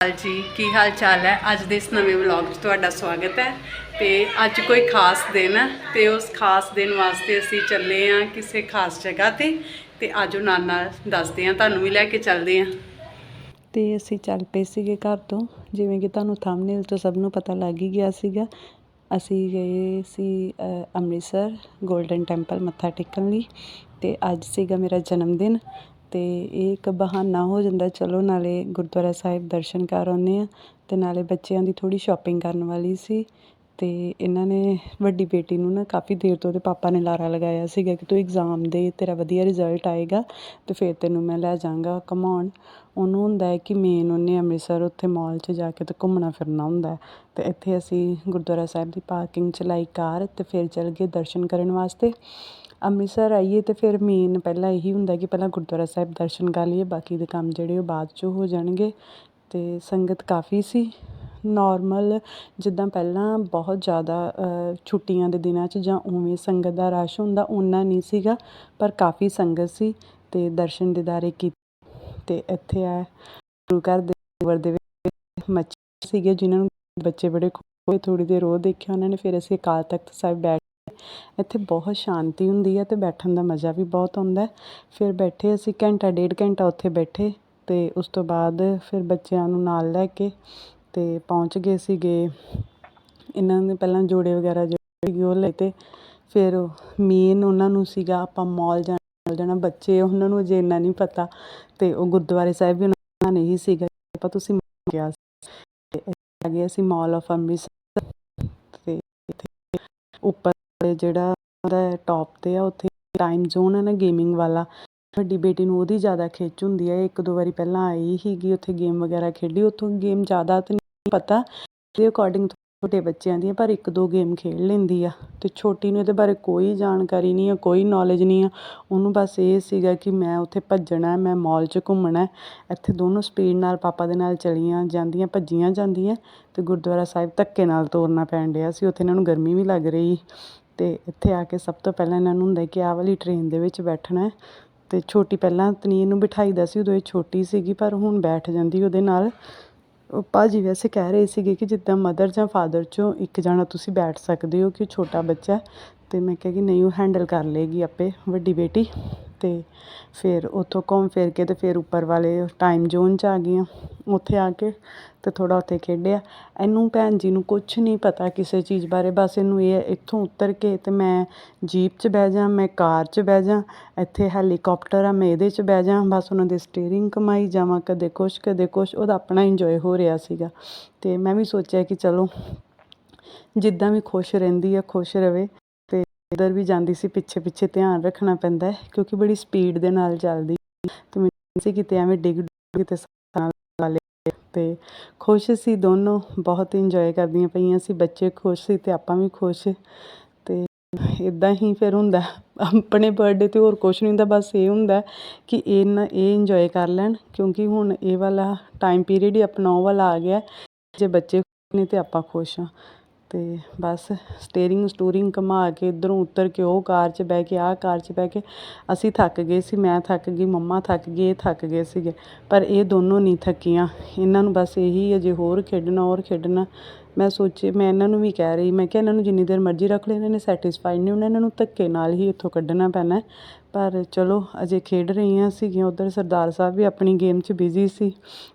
ਹਾਲ ਜੀ? ਕੀ ਹਾਲ ਚਾਲ ਹੈ? ਅੱਜ ਦੇ ਇਸ ਨਵੇਂ ਵਲੌਗ 'ਚ ਤੁਹਾਡਾ ਸਵਾਗਤ ਹੈ ਤੇ ਅੱਜ ਕੋਈ ਖਾਸ ਦਿਨ ਹੈ ਤੇ ਉਸ ਖਾਸ ਦਿਨ ਵਾਸਤੇ ਅਸੀਂ ਚੱਲੇ ਆ ਕਿਸੇ ਖਾਸ ਜਗ੍ਹਾ ਤੇ ਤੇ ਆਜੋ ਨਾਲ ਨਾਲ ਦੱਸਦੇ ਆ ਤੁਹਾਨੂੰ ਵੀ ਲੈ ਕੇ ਚੱਲਦੇ ਆ ਤੇ ਅਸੀਂ ਚੱਲ ਪਏ ਸੀਗੇ ਘਰ ਤੋਂ ਜਿਵੇਂ ਕਿ ਤੁਹਾਨੂੰ ਥੰਬਨੇਲ ਤੋਂ ਸਭ ਨੂੰ ਪਤਾ ਲੱਗ ਹੀ ਗਿਆ ਸੀਗਾ। ਅਸੀਂ ਗਏ ਸੀ ਅ, ਅੰਮ੍ਰਿਤਸਰ 골ਡਨ ਟੈਂਪਲ ਮੱਥਾ ਟੇਕਣ ਲਈ ਤੇ ਅੱਜ ਸੀਗਾ ਮੇਰਾ ਜਨਮ ਦਿਨ ਅਤੇ ਇਹ ਇੱਕ ਬਹਾਨਾ ਹੋ ਜਾਂਦਾ, ਚਲੋ ਨਾਲੇ ਗੁਰਦੁਆਰਾ ਸਾਹਿਬ ਦਰਸ਼ਨ ਕਰ ਆਉਂਦੇ ਹਾਂ ਅਤੇ ਨਾਲੇ ਬੱਚਿਆਂ ਦੀ ਥੋੜ੍ਹੀ ਸ਼ੋਪਿੰਗ ਕਰਨ ਵਾਲੀ ਸੀ ਅਤੇ ਇਹਨਾਂ ਨੇ ਵੱਡੀ ਬੇਟੀ ਨੂੰ ਨਾ ਕਾਫੀ ਦੇਰ ਤੋਂ ਉਹਦੇ ਪਾਪਾ ਨੇ ਲਾਰਾ ਲਗਾਇਆ ਸੀਗਾ ਕਿ ਤੂੰ ਇਗਜ਼ਾਮ ਦੇ, ਤੇਰਾ ਵਧੀਆ ਰਿਜ਼ਲਟ ਆਏਗਾ ਅਤੇ ਫਿਰ ਤੈਨੂੰ ਮੈਂ ਲੈ ਜਾਵਾਂਗਾ ਘੁੰਮਾਉਣ ਉਹਨੂੰ ਹੁੰਦਾ ਹੈ ਕਿ ਮੇਨ ਉਹਨੇ ਅੰਮ੍ਰਿਤਸਰ ਉੱਥੇ ਮੋਲ 'ਚ ਜਾ ਕੇ ਤਾਂ ਘੁੰਮਣਾ ਫਿਰਨਾ ਹੁੰਦਾ ਅਤੇ ਇੱਥੇ ਅਸੀਂ ਗੁਰਦੁਆਰਾ ਸਾਹਿਬ ਦੀ ਪਾਰਕਿੰਗ 'ਚ ਲਾਈ ਕਾਰ ਅਤੇ ਫਿਰ ਚੱਲ ਗਏ ਦਰਸ਼ਨ ਕਰਨ ਵਾਸਤੇ। ਅੰਮ੍ਰਿਤਸਰ ਆਈਏ ਤਾਂ ਫਿਰ ਮੇਨ ਪਹਿਲਾਂ ਇਹੀ ਹੁੰਦਾ ਕਿ ਪਹਿਲਾਂ ਗੁਰਦੁਆਰਾ ਸਾਹਿਬ ਦਰਸ਼ਨ ਕਰ ਲਈਏ, ਬਾਕੀ ਦੇ ਕੰਮ ਜਿਹੜੇ ਉਹ ਬਾਅਦ 'ਚੋਂ ਹੋ ਜਾਣਗੇ। ਅਤੇ ਸੰਗਤ ਕਾਫੀ ਸੀ। ਨੋਰਮਲ ਜਿੱਦਾਂ ਪਹਿਲਾਂ ਬਹੁਤ ਜ਼ਿਆਦਾ ਛੁੱਟੀਆਂ ਦੇ ਦਿਨਾਂ 'ਚ ਜਾਂ ਉਵੇਂ ਸੰਗਤ ਦਾ ਰਸ਼ ਹੁੰਦਾ, ਓਨਾ ਨਹੀਂ ਸੀਗਾ, ਪਰ ਕਾਫੀ ਸੰਗਤ ਸੀ ਅਤੇ ਦਰਸ਼ਨ ਦਿਦਾਰੇ ਕੀਤੇ। ਅਤੇ ਇੱਥੇ ਆ ਗੁਰੂ ਘਰ ਦੇ ਸਰੋਵਰ ਦੇ ਵਿੱਚ ਮੱਛੀ ਸੀਗੇ, ਜਿਨ੍ਹਾਂ ਨੂੰ ਬੱਚੇ ਬੜੇ ਖੁਸ਼ ਹੋਏ, ਥੋੜ੍ਹੀ ਦੇਰ ਉਹ ਦੇਖਿਆ ਉਹਨਾਂ ਨੇ, ਫਿਰ ਅਸੀਂ ਅਕਾਲ ਤਖਤ ਸਾਹਿਬ ਬੈਠ ਇੱਥੇ ਬਹੁਤ ਸ਼ਾਂਤੀ ਹੁੰਦੀ ਹੈ ਅਤੇ ਬੈਠਣ ਦਾ ਮਜ਼ਾ ਵੀ ਬਹੁਤ ਆਉਂਦਾ ਫਿਰ ਬੈਠੇ ਅਸੀਂ ਘੰਟਾ, ਡੇਢ ਘੰਟਾ ਉੱਥੇ ਬੈਠੇ ਅਤੇ ਉਸ ਤੋਂ ਬਾਅਦ ਫਿਰ ਬੱਚਿਆਂ ਨੂੰ ਨਾਲ ਲੈ ਕੇ ਅਤੇ ਪਹੁੰਚ ਗਏ ਸੀਗੇ। ਇਹਨਾਂ ਨੇ ਪਹਿਲਾਂ ਜੋੜੇ ਵਗੈਰਾ ਜਿਹੜੇ ਸੀਗੇ ਉਹ ਲਏ ਤੇ ਫਿਰ ਮੇਨ ਉਹਨਾਂ ਨੂੰ ਸੀਗਾ ਆਪਾਂ ਮਾਲ ਜਾਣਾ ਜਾਣਾ। ਬੱਚੇ ਉਹਨਾਂ ਨੂੰ ਅਜੇ ਇੰਨਾ ਨਹੀਂ ਪਤਾ ਅਤੇ ਉਹ ਗੁਰਦੁਆਰੇ ਸਾਹਿਬ ਵੀ ਉਹਨਾਂ ਨੇ ਹੀ ਸੀਗਾ। ਆਪਾਂ ਤੁਸੀਂ ਗਿਆ ਸੀ। ਤੇ ਅਸੀਂ ਮਾਲ ਆਫ ਅੰਮ੍ਰਿਤਸਰ ਤੇ ਇੱਥੇ ਉੱਪਰ ਜਿਹੜਾ ਉਹਦਾ ਟੌਪ ਤੇ ਆ, ਉੱਥੇ ਟਾਈਮ ਜ਼ੋਨ ਹੈ ਨਾ ਗੇਮਿੰਗ ਵਾਲਾ। ਵੱਡੀ ਬੇਟੀ ਨੂੰ ਉਹਦੀ ਜ਼ਿਆਦਾ ਖਿੱਚ ਹੁੰਦੀ ਹੈ ਇੱਕ ਦੋ ਵਾਰੀ ਪਹਿਲਾਂ ਆਈ ਸੀਗੀ, ਉੱਥੇ ਗੇਮ ਵਗੈਰਾ ਖੇਡੀ। ਉੱਥੋਂ ਗੇਮ ਜ਼ਿਆਦਾ ਤਾਂ ਨਹੀਂ ਪਤਾ। ਦੇ ਅਕੋਰਡਿੰਗ ਛੋਟੇ ਬੱਚਿਆਂ ਦੀ ਪਰ ਇੱਕ ਦੋ ਗੇਮ ਖੇਡ ਲੈਂਦੀ ਆ। ਤੇ ਛੋਟੀ ਨੂੰ ਇਹਦੇ ਬਾਰੇ ਕੋਈ ਜਾਣਕਾਰੀ ਨਹੀਂ ਆ, ਕੋਈ ਨੌਲੇਜ ਨਹੀਂ ਆ। ਉਹਨੂੰ ਬਸ ਇਹ ਸੀਗਾ ਕਿ ਮੈਂ ਉੱਥੇ ਭੱਜਣਾ ਮੈਂ ਮਾਲ 'ਚ ਘੁੰਮਣਾ ਇੱਥੇ ਦੋਨੋਂ ਸਪੀਡ ਨਾਲ ਪਾਪਾ ਦੇ ਨਾਲ ਚਲੀਆਂ ਜਾਂਦੀਆਂ, ਭੱਜੀਆਂ ਜਾਂਦੀਆਂ। ਤੇ ਗੁਰਦੁਆਰਾ ਸਾਹਿਬ ਧੱਕੇ ਨਾਲ ਤੋਰਨਾ ਪੈਣ ਡਿਆ ਸੀ। ਉੱਥੇ ਇਹਨਾਂ ਨੂੰ ਗਰਮੀ ਵੀ ਲੱਗ ਰਹੀ। ਅਤੇ ਇੱਥੇ ਆ ਕੇ ਸਭ ਤੋਂ ਪਹਿਲਾਂ ਇਹਨਾਂ ਨੂੰ ਹੁੰਦਾ ਕਿ ਆਹ ਵਾਲੀ ਟ੍ਰੇਨ ਦੇ ਵਿੱਚ ਬੈਠਣਾ ਅਤੇ ਛੋਟੀ ਪਹਿਲਾਂ ਤਨੀਰ ਨੂੰ ਬਿਠਾਈਦਾ ਸੀ, ਉਦੋਂ ਇਹ ਛੋਟੀ ਸੀਗੀ, ਪਰ ਹੁਣ ਬੈਠ ਜਾਂਦੀ ਉਹਦੇ ਨਾਲ। ਉਹ ਭਾਜੀ ਵੈਸੇ ਕਹਿ ਰਹੇ ਸੀਗੇ ਕਿ ਜਿੱਦਾਂ ਮਦਰ ਜਾਂ ਫਾਦਰ 'ਚੋਂ ਇੱਕ ਜਾਣਾ ਤੁਸੀਂ ਬੈਠ ਸਕਦੇ ਹੋ ਕਿ ਛੋਟਾ ਬੱਚਾ ਅਤੇ ਮੈਂ ਕਿਹਾ ਕਿ ਨਹੀਂ, ਉਹ ਹੈਂਡਲ ਕਰ ਲਏਗੀ ਆਪੇ, ਵੱਡੀ ਬੇਟੀ। ਤੇ ਫਿਰ ਉੱਥੋਂ ਘੁੰਮ ਫਿਰ ਕੇ ਅਤੇ ਫਿਰ ਉੱਪਰ ਵਾਲੇ ਟਾਈਮ ਜ਼ੋਨ 'ਚ ਆ ਗਈਆਂ ਉੱਥੇ ਆ ਕੇ ਅਤੇ ਥੋੜ੍ਹਾ ਉੱਥੇ ਖੇਡਿਆ। ਇਹਨੂੰ ਭੈਣ ਜੀ ਨੂੰ ਕੁਛ ਨਹੀਂ ਪਤਾ ਕਿਸੇ ਚੀਜ਼ ਬਾਰੇ। ਬਸ ਇਹਨੂੰ ਇਹ ਇੱਥੋਂ ਉਤਰ ਕੇ ਅਤੇ ਮੈਂ ਜੀਪ 'ਚ ਬਹਿ ਜਾਂ, ਮੈਂ ਕਾਰ 'ਚ ਬਹਿ ਜਾਂ, ਇੱਥੇ ਹੈਲੀਕਾਪਟਰ ਆ, ਮੈਂ ਇਹਦੇ 'ਚ ਬਹਿ ਜਾਂ, ਬਸ ਉਹਨਾਂ ਦੇ ਸਟੀਅਰਿੰਗ ਕਮਾਈ ਜਾਵਾਂ, ਕਦੇ ਕੁਛ ਕਦੇ ਕੁਛ, ਉਹਦਾ ਆਪਣਾ ਇੰਜੋਏ ਹੋ ਰਿਹਾ ਸੀਗਾ। ਅਤੇ ਮੈਂ ਵੀ ਸੋਚਿਆ ਕਿ ਚਲੋ, ਜਿੱਦਾਂ ਵੀ ਖੁਸ਼ ਰਹਿੰਦੀ ਆ, ਖੁਸ਼ ਰਹੇ ਤੇ ਇੱਧਰ ਵੀ ਜਾਂਦੀ ਸੀ ਪਿੱਛੇ ਪਿੱਛੇ ਧਿਆਨ ਰੱਖਣਾ ਪੈਂਦਾ ਕਿਉਂਕਿ ਬੜੀ ਸਪੀਡ ਦੇ ਨਾਲ ਚੱਲਦੀ। ਤੇ ਮੈਨੂੰ ਸੀ ਕਿਤੇ ਐਵੇਂ ਡਿੱਗ ਕਿਤੇ ਤੇ ਖੁਸ਼ ਸੀ ਦੋਨੋਂ, ਬਹੁਤ ਇੰਜੋਏ ਕਰਦੀਆਂ ਪਈਆਂ ਸੀ, ਬੱਚੇ ਖੁਸ਼ ਸੀ ਅਤੇ ਆਪਾਂ ਵੀ ਖੁਸ਼। ਅਤੇ ਇਦਾਂ ਹੀ ਫਿਰ ਹੁੰਦਾ ਆਪਣੇ ਬਰਥਡੇ ਤੇ ਹੋਰ ਕੁਛ ਨਹੀਂ ਹੁੰਦਾ, ਬਸ ਇਹ ਹੁੰਦਾ ਕਿ ਇਹ ਨਾ, ਇਹ ਇੰਜੋਏ ਕਰ ਲੈਣ, ਕਿਉਂਕਿ ਹੁਣ ਇਹ ਵਾਲਾ ਟਾਈਮ ਪੀਰੀਅਡ ਹੀ ਆਪਣਾ ਉਹ ਵਾਲਾ ਆ ਗਿਆ ਜੇ ਬੱਚੇ ਨੇ ਤੇ ਆਪਾਂ ਖੁਸ਼ ਹਾਂ। ਅਤੇ ਬਸ ਸਟੇਅਰਿੰਗ ਸਟੂਰਿੰਗ ਘੁੰਮਾ ਕੇ ਇੱਧਰੋਂ ਉਤਰ ਕੇ ਉਹ ਕਾਰ 'ਚ ਬਹਿ ਕੇ, ਆਹ ਕਾਰ 'ਚ ਬਹਿ ਕੇ ਅਸੀਂ ਥੱਕ ਗਏ ਸੀ, ਮੈਂ ਥੱਕ ਗਈ, ਮੰਮਾ ਥੱਕ ਗਈ ਇਹ ਥੱਕ ਗਏ ਸੀਗੇ। ਪਰ ਇਹ ਦੋਨੋਂ ਨਹੀਂ ਥੱਕੀਆਂ। ਇਹਨਾਂ ਨੂੰ ਬਸ ਇਹੀ ਅਜੇ ਹੋਰ ਖੇਡਣਾ ਹੋਰ ਖੇਡਣਾ। ਮੈਂ ਸੋਚੇ, ਮੈਂ ਇਹਨਾਂ ਨੂੰ ਵੀ ਕਹਿ ਰਹੀ, ਮੈਂ ਕਿਹਾ ਇਹਨਾਂ ਨੂੰ ਜਿੰਨੀ ਦੇਰ ਮਰਜ਼ੀ ਰੱਖ ਲਓ, ਇਹਨਾਂ ਨੇ ਸੈਟੀਸਫਾਈਡ ਨਹੀਂ ਹੋਣਾ ਇਹਨਾਂ ਨੂੰ ਧੱਕੇ ਨਾਲ ਹੀ ਇੱਥੋਂ ਕੱਢਣਾ ਪੈਣਾ। ਪਰ ਚਲੋ, ਅਜੇ ਖੇਡ ਰਹੀਆਂ ਸੀਗੀਆਂ। ਉੱਧਰ ਸਰਦਾਰ ਸਾਹਿਬ ਵੀ ਆਪਣੀ ਗੇਮ 'ਚ ਬਿਜ਼ੀ ਸੀ।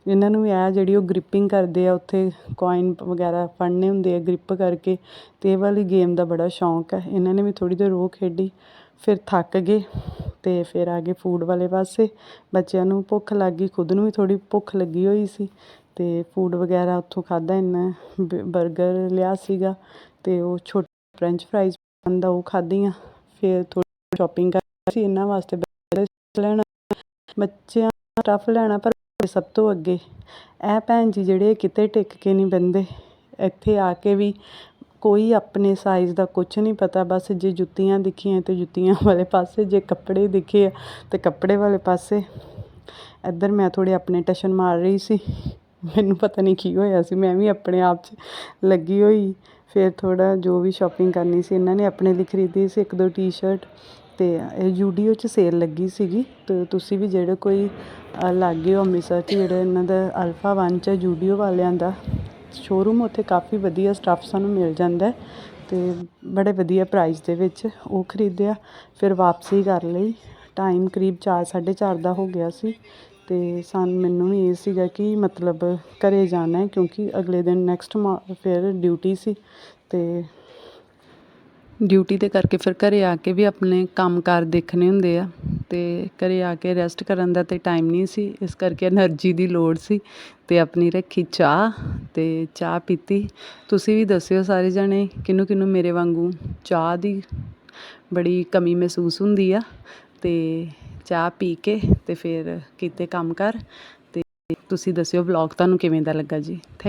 ਇਹਨਾਂ ਨੂੰ ਵੀ ਆ ਜਿਹੜੀ ਉਹ ਗ੍ਰਿਪਿੰਗ ਕਰਦੇ ਆ, ਉੱਥੇ ਕੋਇਨ ਵਗੈਰਾ ਫੜਨੇ ਹੁੰਦੇ ਆ ਗ੍ਰਿਪ ਕਰਕੇ। ਅਤੇ ਇਹ ਵਾਲੀ ਗੇਮ ਦਾ ਬੜਾ ਸ਼ੌਂਕ ਹੈ ਇਹਨਾਂ ਨੇ ਵੀ ਥੋੜ੍ਹੀ ਦੇਰ ਉਹ ਖੇਡੀ, ਫਿਰ ਥੱਕ ਗਏ ਅਤੇ ਫਿਰ ਆ ਗਏ ਫੂਡ ਵਾਲੇ ਪਾਸੇ। ਬੱਚਿਆਂ ਨੂੰ ਭੁੱਖ ਲੱਗ ਗਈ, ਖੁਦ ਨੂੰ ਵੀ ਥੋੜ੍ਹੀ ਭੁੱਖ ਲੱਗੀ ਹੋਈ ਸੀ। ਅਤੇ ਫੂਡ ਵਗੈਰਾ ਉੱਥੋਂ ਖਾਦਾ ਇਹਨਾਂ ਬਰਗਰ ਲਿਆ ਸੀਗਾ। ਅਤੇ ਉਹ ਛੋਟੇ ਫਰੈਂਚ ਫਰਾਈਜ਼ ਦਾ ਉਹ ਖਾਧੀਆਂ। ਫਿਰ ਥੋੜੀ ਸ਼ੋਪਿੰਗ ਕਰ ਅਸੀਂ ਇਹਨਾਂ ਵਾਸਤੇ ਲੈਣਾ, ਬੱਚਿਆਂ ਦਾ ਟਫ ਲੈਣਾ, ਪਰ ਸਭ ਤੋਂ ਅੱਗੇ। ਇਹ ਭੈਣ ਜੀ ਜਿਹੜੇ ਕਿਤੇ ਟਿਕ ਕੇ ਨਹੀਂ ਬਹਿੰਦੇ, ਇੱਥੇ ਆ ਕੇ ਵੀ ਕੋਈ ਆਪਣੇ ਸਾਈਜ਼ ਦਾ ਕੁਝ ਨਹੀਂ ਪਤਾ, ਬਸ ਜੇ ਜੁੱਤੀਆਂ ਦਿਖੀਆਂ ਤੇ ਜੁੱਤੀਆਂ ਵਾਲੇ ਪਾਸੇ, ਜੇ ਕੱਪੜੇ ਦਿਖੇ ਤੇ ਕੱਪੜੇ ਵਾਲੇ ਪਾਸੇ। ਇੱਧਰ ਮੈਂ ਥੋੜੇ ਆਪਣੇ ਟਸ਼ਨ ਮਾਰ ਰਹੀ ਸੀ, ਮੈਨੂੰ ਪਤਾ ਨਹੀਂ ਕੀ ਹੋਇਆ ਸੀ, ਮੈਂ ਵੀ ਆਪਣੇ ਆਪ 'ਚ ਲੱਗੀ ਹੋਈ। ਫਿਰ ਥੋੜਾ ਜੋ ਵੀ ਸ਼ਾਪਿੰਗ ਕਰਨੀ ਸੀ, ਇਹਨਾਂ ਨੇ ਆਪਣੇ ਲਈ ਖਰੀਦੀ ਸੀ ਇੱਕ ਦੋ ਟੀ-ਸ਼ਰਟ ਅਤੇ ਇਹ ਯੂਡੀਓ 'ਚ ਸੇਲ ਲੱਗੀ ਸੀਗੀ ਅਤੇ ਤੁਸੀਂ ਵੀ ਜਿਹੜੇ ਕੋਈ ਲਾਗੇ ਹੋ ਅੰਮ੍ਰਿਤਸਰ 'ਚ, ਜਿਹੜੇ ਇਹਨਾਂ ਦਾ ਅਲਫਾ ਵਨ 'ਚ ਯੂਡੀਓ ਵਾਲਿਆਂ ਦਾ ਸ਼ੋਰੂਮ ਉੱਥੇ ਕਾਫੀ ਵਧੀਆ ਸਟੱਫ ਸਾਨੂੰ ਮਿਲ ਜਾਂਦਾ ਅਤੇ ਬੜੇ ਵਧੀਆ ਪ੍ਰਾਈਜ਼ ਦੇ ਵਿੱਚ ਉਹ ਖਰੀਦਿਆ। ਫਿਰ ਵਾਪਸੀ ਕਰ ਲਈ। ਟਾਈਮ ਕਰੀਬ ਚਾਰ, ਸਾਢੇ ਚਾਰ ਦਾ ਹੋ ਗਿਆ ਸੀ ਅਤੇ ਸਾਨੂੰ, ਮੈਨੂੰ ਵੀ ਇਹ ਸੀਗਾ ਕਿ ਮਤਲਬ ਘਰ ਜਾਣਾ ਕਿਉਂਕਿ ਅਗਲੇ ਦਿਨ ਨੈਕਸਟ ਫਿਰ ਡਿਊਟੀ ਸੀ ਅਤੇ ਡਿਊਟੀ ਦੇ ਕਰਕੇ ਫਿਰ ਘਰ ਆ ਕੇ ਵੀ ਆਪਣੇ ਕੰਮ ਕਾਰ ਦੇਖਣੇ ਹੁੰਦੇ ਆ ਅਤੇ ਘਰ ਆ ਕੇ ਰੈਸਟ ਕਰਨ ਦਾ ਤਾਂ ਟਾਈਮ ਨਹੀਂ ਸੀ, ਇਸ ਕਰਕੇ ਐਨਰਜੀ ਦੀ ਲੋੜ ਸੀ ਅਤੇ ਆਪਣੀ ਰੱਖੀ ਚਾਹ ਅਤੇ ਚਾਹ ਪੀਤੀ। ਤੁਸੀਂ ਵੀ ਦੱਸਿਓ ਸਾਰੇ ਜਣੇ ਕਿਹਨੂੰ ਕਿਹਨੂੰ ਮੇਰੇ ਵਾਂਗੂ ਚਾਹ ਦੀ ਬੜੀ ਕਮੀ ਮਹਿਸੂਸ ਹੁੰਦੀ ਆ ਅਤੇ ਚਾਹ ਪੀ ਕੇ ਅਤੇ ਫਿਰ ਕੀਤੇ ਕੰਮ ਕਾਰ ਅਤੇ ਤੁਸੀਂ ਦੱਸਿਓ ਵਲੌਗ ਤੁਹਾਨੂੰ ਕਿਵੇਂ ਦਾ ਲੱਗਾ ਜੀ। ਥੈਂਕ